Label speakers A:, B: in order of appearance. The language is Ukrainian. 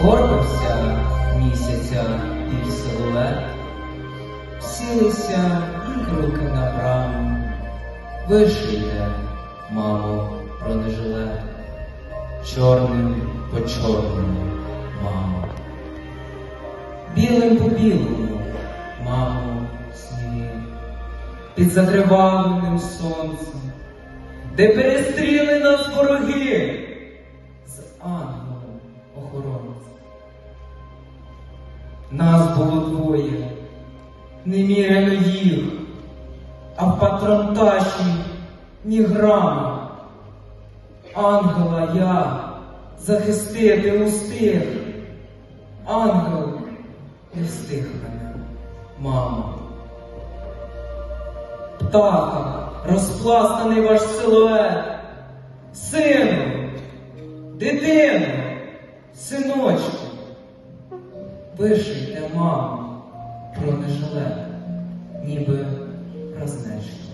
A: Горбився місяця і силует, сілися руки на браму, вишиє мамо, бронежилет, чорним по чорному, мамо. Білим по білому, мамо, сніг, під закривавленим сонцем, де перестріли нас вороги з ангелом. Було двоє, неміряно їх, а в патронташі ні грама. Ангела я захистити устиг. Ангел не встиг мене, мамо. Птаха, розпластаний ваш силует. Сину, дитину, синочку, вишийте, мамо, бронежилет, ніби празнечки сорочку.